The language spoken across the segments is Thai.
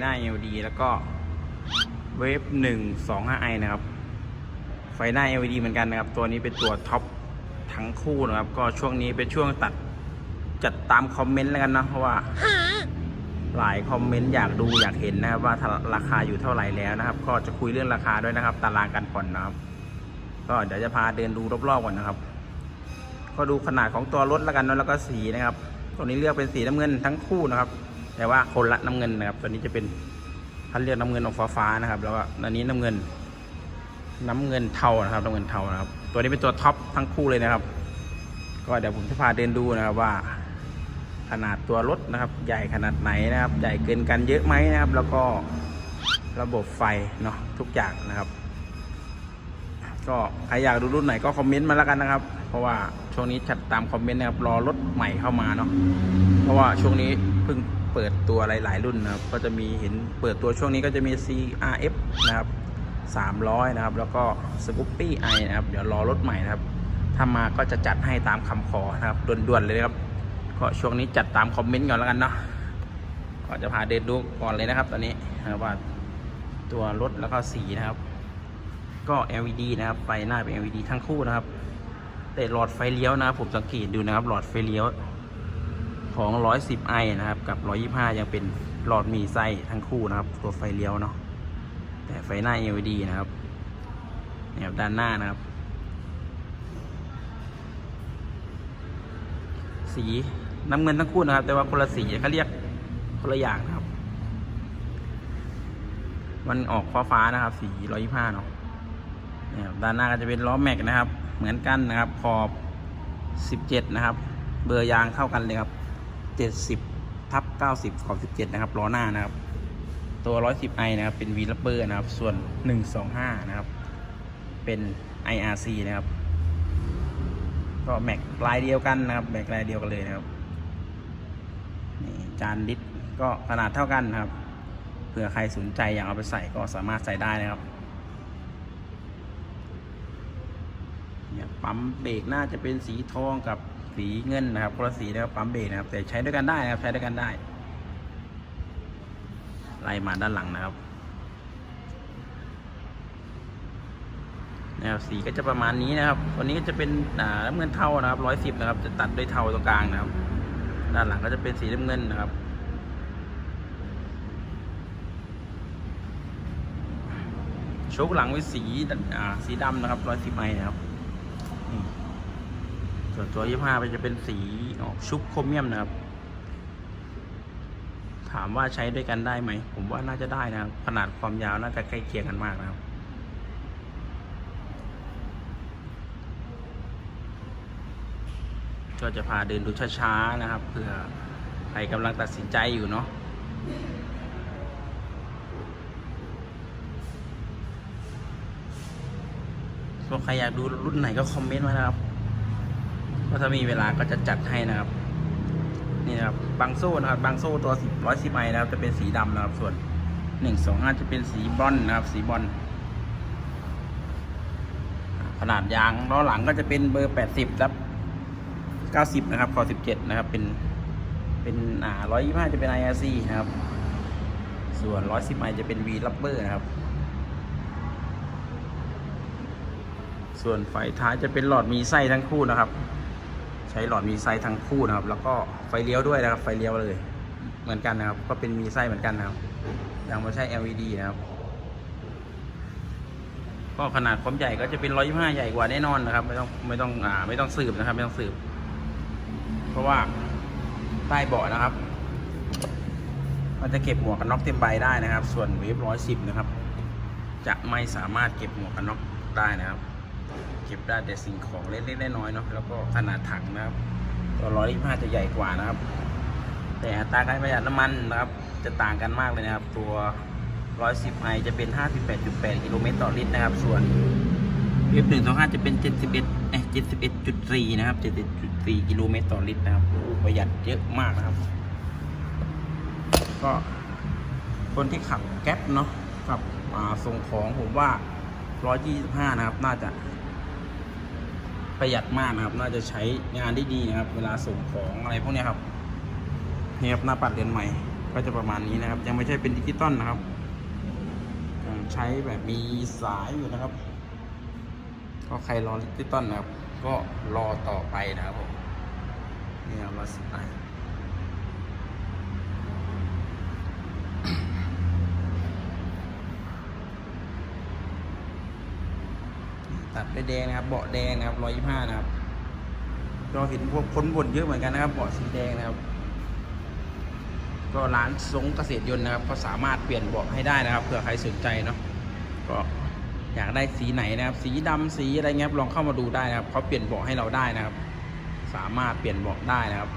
หน้า LED แล้วก็เวฟ125ไอนะครับ ไฟหน้า LED เหมือนกันนะครับ ตัวนี้เป็นตัวท็อปทั้งคู่นะครับ ก็ช่วงนี้เป็นช่วงตัดจัดตามคอมเมนต์แล้วกันนะเพราะว่าหลายคอมเมนต์อยากดูอยากเห็นนะครับ ว่าราคาอยู่เท่าไหร่แล้วนะครับ ก็จะคุยเรื่องราคาด้วยนะครับ ตารางการผ่อนนะครับ ก็เดี๋ยวจะพาเดินดูรอบๆก่อนนะครับ ก็ดูขนาดของตัวรถแล้วกันนะแล้วก็สีนะครับ ตัวนี้เลือกเป็นสีน้ำเงินทั้งคู่นะครับ แต่ว่าคนละน้ำเงินนะครับ ตัวนี้จะเป็นพันเรียกน้ำเงินออกฟ้าๆนะครับ แล้วก็อันนี้น้ำเงิน น้ำเงินเทานะครับ น้ำเงินเทานะครับ ตัวนี้เป็นตัวท็อปทั้งคู่เลยนะครับ ก็เดี๋ยวผมจะพาเดินดูนะครับว่า ขนาดตัวรถนะครับ ใหญ่ขนาดไหนนะครับ ใหญ่เกินกันเยอะไหมนะครับ แล้วก็ระบบไฟเนาะทุกอย่างนะครับ ก็ใครอยากดูรุ่นไหนก็คอมเมนต์มาแล้วกันนะครับ เพราะว่าช่วงนี้จัดตามคอมเมนต์นะครับรอรถใหม่เข้ามาเนาะเพราะว่าช่วงนี้เพิ่ง เปิดตัวหลาย ๆ รุ่นนะครับ ก็จะมีเห็นเปิดตัวช่วงนี้ก็จะมี CRF นะครับ 300 นะครับ แล้วก็ Scoopy i นะครับ เดี๋ยวรอรถใหม่นะครับ ถ้ามาก็จะจัดให้ตามคำขอนะครับด่วนๆเลยนะครับ ก็ช่วงนี้จัดตามคอมเมนต์ก่อนแล้วกันเนาะก็จะพาเดินดูก่อนเลยนะครับ ตอนนี้นะว่าตัวรถแล้วก็สีนะครับ ก็ LED นะครับ ไฟหน้าเป็น LED ทั้งคู่นะครับ แต่หลอดไฟเลี้ยวนะครับผมสังเกตดูนะครับ หลอดไฟเลี้ยว ของ 110i นะครับ กับ 125 ยังเป็นหลอดมีไส้ทั้งคู่นะครับ ตัวไฟเลี้ยวเนาะ แต่ไฟหน้า LED นะครับเนี่ยด้านหน้านะครับ สีน้ำเงินทั้งคู่นะครับ แต่ว่าคนละสีเขาเรียกคนละอย่างนะครับ มันออกฟ้าๆนะครับ สี 125 เนาะเนี่ยด้านหน้าก็จะเป็นล้อแม็กนะครับ เหมือนกันนะครับ ขอบ 17 นะครับ เบอร์ยางเท่ากันเลยครับ 70ทับ90ขอบ17 นะครับล้อหน้านะครับ ตัว 110i นะครับเป็น v ีลเบอร์นะครับ ส่วน 125 นะครับ เป็น IRC นะครับ ก็แม็กลายเดียวกันนะครับแม็กลายเดียวกันเลยนะครับนี่จานดิสก็ขนาดเท่ากันนะครับเผื่อใครสนใจอยากเอาไปใส่ก็สามารถใส่ได้นะครับเนี่ยปั๊มเบรกน่าจะเป็นสีทองกับ สีเงินนะครับคนละสีนะครับปั๊มเบรกนะครับ แต่ใช้ด้วยกันได้นะครับ ใช้ด้วยกันได้ ไล่มาด้านหลังนะครับแนวสีก็จะประมาณนี้นะครับตัวนี้ก็จะเป็นอ่าน้ำเงินเทานะครับร้อยสิบนะครับ จะตัดด้วยเทาตรงกลางนะครับ ด้านหลังก็จะเป็นสีน้ำเงินนะครับโชคหลังเป็นสีอ่าสีดำนะครับร้อยสิบไอนะครับ ส่วนตัวยี่ห้าจะเป็นสีออกชุบโครเมียมนะครับ ถามว่าใช้ด้วยกันได้ไหม ผมว่าน่าจะได้นะครับ ขนาดความยาวน่าจะใกล้เคียงกันมากนะครับก็จะพาเดินดูช้าๆนะครับเพื่อใครกำลังตัดสินใจอยู่เนาะก็ใครอยากดูรุ่นไหนก็คอมเมนต์มานะครับ ก็ถ้ามีเวลาก็จะจัดให้นะครับ นี่นะครับบางโซ่นะครับ บางโซ่ตัวสิบร้อยสิบไอนะครับ จะเป็นสีดำนะครับ ส่วนหนึ่งสองห้าจะเป็นสีบรอนนะครับ สีบอลขนาดยางล้อหลังก็จะเป็นเบอร์แปดสิบครับเก้าสิบนะครับคอสิบเจ็ดนะครับ เป็นเป็นอ่าร้อยยี่ห้าจะเป็น IRC นะครับ ส่วนร้อยสิบไอจะเป็น V rubber นะครับส่วนไฟท้ายจะเป็นหลอดมีไส้ทั้งคู่นะครับ ใช้หลอดมีไส้ทั้งคู่นะครับ แล้วก็ไฟเลี้ยวด้วยนะครับ ไฟเลี้ยวเลย เหมือนกันนะครับ ก็เป็นมีไส้เหมือนกันนะครับยังไม่ใช่ LED นะครับ ก็ขนาดความใหญ่ก็จะเป็น125ใหญ่กว่าแน่นอนนะครับ ไม่ต้องไม่ต้องอ่าไม่ต้องสืบนะครับ ไม่ต้องสืบ เพราะว่าใต้เบาะนะครับ มันจะเก็บหมวกกันน็อกเต็มใบได้นะครับ ส่วนเวฟร้อยสิบนะครับ จะไม่สามารถเก็บหมวกกันน็อกได้นะครับ เก็บได้แต่สิ่งของเล็กๆน้อยๆเนาะแล้วก็ขนาดถังนะครับตัวร้อยยี่ห้าจะใหญ่กว่านะครับ แต่อัตราการประหยัดน้ำมันนะครับ จะต่างกันมากเลยนะครับ ตัวร้อยสิบไอจะเป็นห้าสิบแปดจุดแปดกิโลเมตรต่อลิตรนะครับ ส่วนเวฟหนึ่งสองห้าจะเป็นเจ็ดสิบเอ็ดเอ๊ะเจ็ดสิบเอ็ดจุดสี่นะครับเจ็ดสิบจุดสี่กิโลเมตรต่อลิตรนะครับประหยัดเยอะมากนะครับ ก็คนที่ขับแก๊ปเนาะขับอ่าส่งของผมว่า 125 นะครับ น่าจะ ประหยัดมากนะครับ น่าจะใช้งานได้ดีนะครับ เวลาส่งของอะไรพวกนี้ครับนี่ครับหน้าปัดเรียนใหม่ ก็จะประมาณนี้นะครับ ยังไม่ใช่เป็นดิจิตอลนะครับใช้แบบมีสายอยู่นะครับ ก็ใครรอดิจิตอลนะครับ ก็รอต่อไปนะครับผมนี่ครับมาสิบไตัดด้วยแดงนะครับ เบาะแดงนะครับร้อยยี่ห้านะครับก็เห็นพวกคนบ่นเยอะเหมือนกันนะครับ เบาะสีแดงนะครับ ก็ร้านทรงเกษตรยนต์นะครับ ก็สามารถเปลี่ยนเบาะให้ได้นะครับเผื่อใครสนใจเนาะก็อยากได้สีไหนนะครับ สีดำสีอะไรเงี้ยครับลองเข้ามาดูได้นะครับเขาเปลี่ยนเบาะให้เราได้นะครับ สามารถเปลี่ยนเบาะได้นะครับ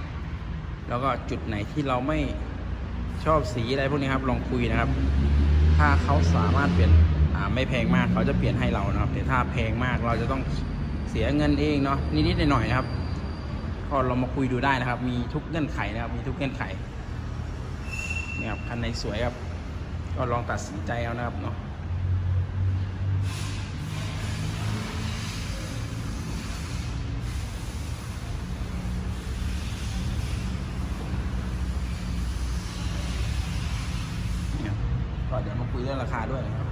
แล้วก็จุดไหนที่เราไม่ชอบสีอะไรพวกนี้ครับ ลองคุยนะครับ ถ้าเขาสามารถเปลี่ยน ไม่แพงมากเขาจะเปลี่ยนให้เรานะครับ แต่ถ้าแพงมากเราจะต้องเสียเงินเองเนาะนิดๆหน่อยๆนะครับก็เรามาคุยดูได้นะครับ มีทุกเงื่อนไขนะครับ มีทุกเงื่อนไขเนี่ยครับคันไหนสวยครับ ก็ลองตัดสินใจเอานะครับเนาะเนี่ยก็เดี๋ยวมาคุยเรื่องราคาด้วยนะครับ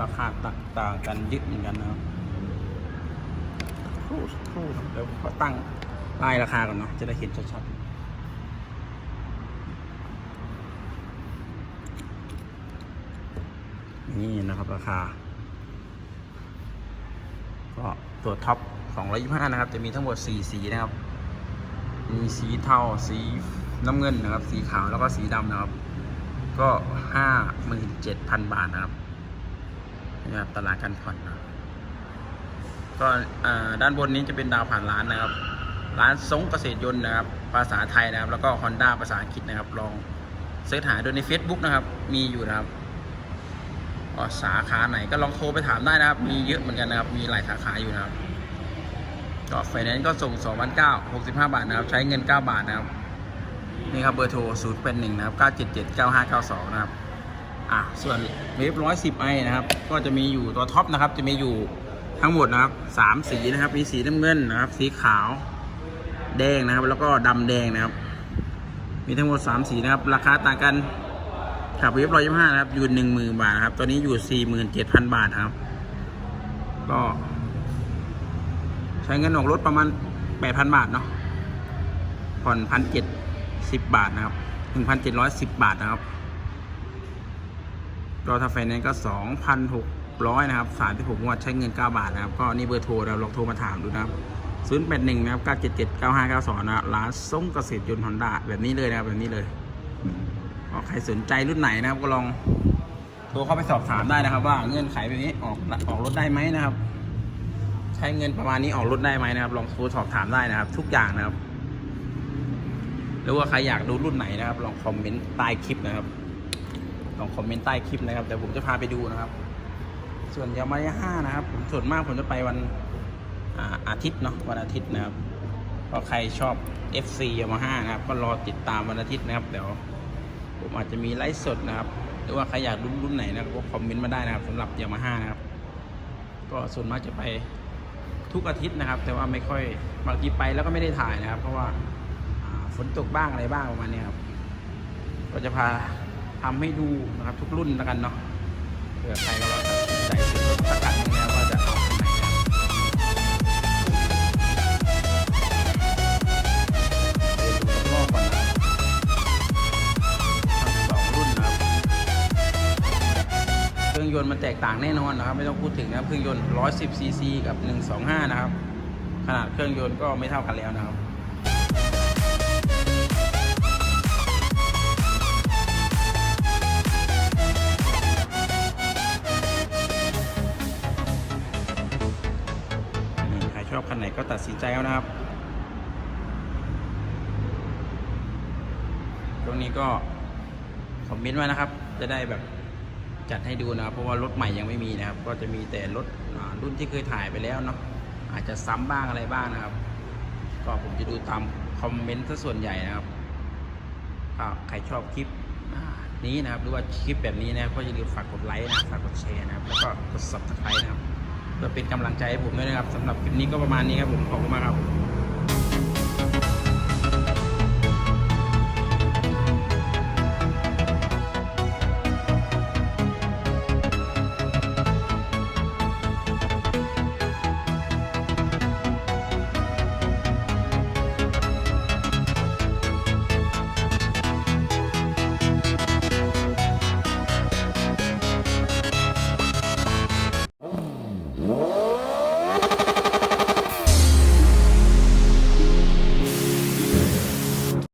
ราคาต่างกันยึดเหมือนกันนะครับครู่ครู่เดี๋ยวขอตั้งป้ายราคาก่อนเนาะจะได้เห็นชัดๆนี่นะครับราคา ก็ตัวท็อป225 นะครับ จะมีทั้งหมด 4 สีนะครับ มีสีเทาสีน้ำเงินนะครับ สีขาวแล้วก็สีดำนะครับ ก็ 57,000 บาทนะครับ นี่ครับตลาดการผ่อนนะก็ด้านบนนี้จะเป็นดาวผ่านร้านนะครับ ร้านทรงเกษตรยนต์นะครับ ภาษาไทยนะครับ แล้วก็ Honda ภาษาอังกฤษนะครับ ลองเสิร์ชหาดูใน Facebook นะครับ มีอยู่นะครับสาขาไหนก็ลองโทรไปถามได้นะครับ มีเยอะเหมือนกันนะครับ มีหลายสาขาอยู่นะครับ ก็ไฟแนนซ์ก็ส่ง2 9 65 บาทนะครับ ใช้เงิน 9 บาทนะครับ นี่ครับเบอร์โทร0 8 1นะครับ977 9592 นะครับ อะส่วนเวฟ110ไอนะครับ ก็จะมีอยู่ตัวท็อปนะครับ จะมีอยู่ทั้งหมดนะครับ3สีนะครับ มีสีน้ำเงินนะครับ สีขาว แดงนะครับ แล้วก็ดำแดงนะครับ มีทั้งหมด3สีนะครับ ราคาต่างกันขับเวฟร้อยยี่ห้านะครับ อยู่หนึ่งหมื่นบาทครับตัวนี้อยู่สี่หมื่นเจ็ดพันบาทครับ ก็ใช้เงินออกรถประมาณแปดพันบาทเนาะ ผ่อนพันเจ็ดสิบบาทนะครับหนึ่งพันเจ็ดร้อยสิบบาทนะครับ ก็ถ้าไฟแนนซ์ก็สองพันหกร้อยนะครับสามที่ผมว่าใช้เงินเก้าบาทนะครับ ก็นี่เบอร์โทรเราลองโทรมาถามดูนะครับศูนย์แปดหนึ่งนะครับเก้าเจ็ดเจ็ดเก้าห้าเก้าสองนะร้านส้มเกษตรยนต์ฮอนด้าแบบนี้เลยนะครับแบบนี้เลยก็ใครสนใจรุ่นไหนนะครับก็ลองโทรเข้าไปสอบถามได้นะครับ ว่าเงื่อนไขแบบนี้ออกออกรถได้ไหมนะครับ ใช้เงินประมาณนี้ออกรถได้ไหมนะครับ ลองโทรสอบถามได้นะครับ ทุกอย่างนะครับ หรือว่าใครอยากดูรุ่นไหนนะครับ ลองคอมเมนต์ใต้คลิปนะครับ ลองคอมเมนต์ใต้คลิปนะครับเดี๋ยวผมจะพาไปดูนะครับ ส่วนยามาฮ่านะครับ ผมส่วนมากผมจะไปวันอาอาทิตย์เนาะวันอาทิตย์นะครับก็ใครชอบ FC ยามาฮ่านะครับ ก็รอติดตามวันอาทิตย์นะครับเดี๋ยวผมอาจจะมีไลฟ์สดนะครับ หรือว่าใครอยากรุ่นรุ่นไหนนะครับก็คอมเมนต์มาได้นะครับสำหรับยามาฮ่านะครับ ก็ส่วนมากจะไปทุกอาทิตย์นะครับ แต่ว่าไม่ค่อยบางทีไปแล้วก็ไม่ได้ถ่ายนะครับ เพราะว่าอ่าฝนตกบ้างอะไรบ้างประมาณนี้ครับ ก็จะพา ทำให้ดูนะครับทุกรุ่นแล้วกันเนาะเผื่อใครก็ลองตัดสินใจซื้อรถสักคันหนึงแล้วว่าจะเอาคันไหนนะเดี๋ยนนะครื่องยนต์มันแตกต่างแน่นอนนะครับ ไม่ต้องพูดถึงนะครับเครื่องยนต์ 110ซีซีกับ 125 นะครับ ขนาดเครื่องยนต์ก็ไม่เท่ากันแล้วนะครับ ก็ตัดสินใจเอานะครับตรงนี้ก็คอมเมนต์ไว้นะครับ จะได้แบบจัดให้ดูนะครับ เพราะว่ารถใหม่ยังไม่มีนะครับ ก็จะมีแต่รถรุ่นที่เคยถ่ายไปแล้วเนาะอาจจะซ้ำบ้างอะไรบ้างนะครับ ก็ผมจะดูตามคอมเมนต์ซะส่วนใหญ่นะครับใครชอบคลิปนี้นะครับ หรือว่าคลิปแบบนี้นะครับก็อย่าลืมฝากกดไลค์นะฝากกดแชร์นะครับ แล้วก็กด subscribe นะครับ เพื่อเป็นกำลังใจให้ผมด้วยนะครับสำหรับคลิปนี้ก็ประมาณนี้ครับผมขอบคุณมากครับ